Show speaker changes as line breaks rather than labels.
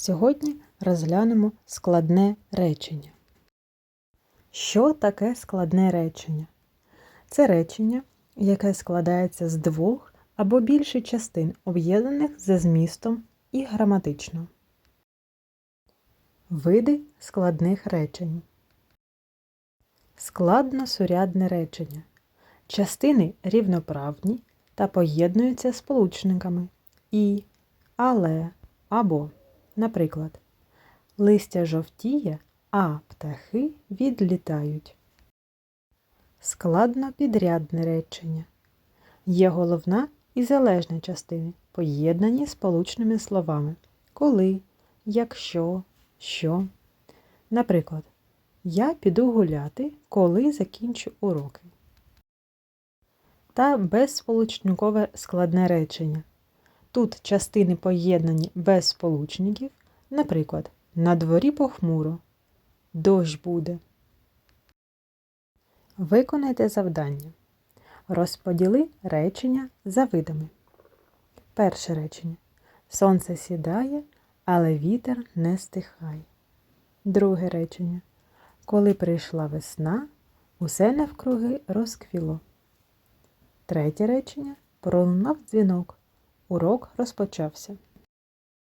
Сьогодні розглянемо складне речення. Що таке складне речення? Це речення, яке складається з двох або більше частин, об'єднаних за змістом і граматично. Види складних речень. Складно-сурядне речення. Частини рівноправні та поєднуються сполучниками і, але або. Наприклад, листя жовтіє, а птахи відлітають. Складно підрядне речення. Є головна і залежна частини, поєднані сполучними словами коли, якщо, що. Наприклад, я піду гуляти, коли закінчу уроки. Та безсполучникове складне речення. Тут частини поєднані без сполучників, наприклад, на дворі похмуро, дощ буде. Виконайте завдання. Розподіли речення за видами. Перше речення. Сонце сідає, але вітер не стихає. Друге речення. Коли прийшла весна, усе навкруги розквіло. Третє речення. Пролунав дзвінок. Урок розпочався.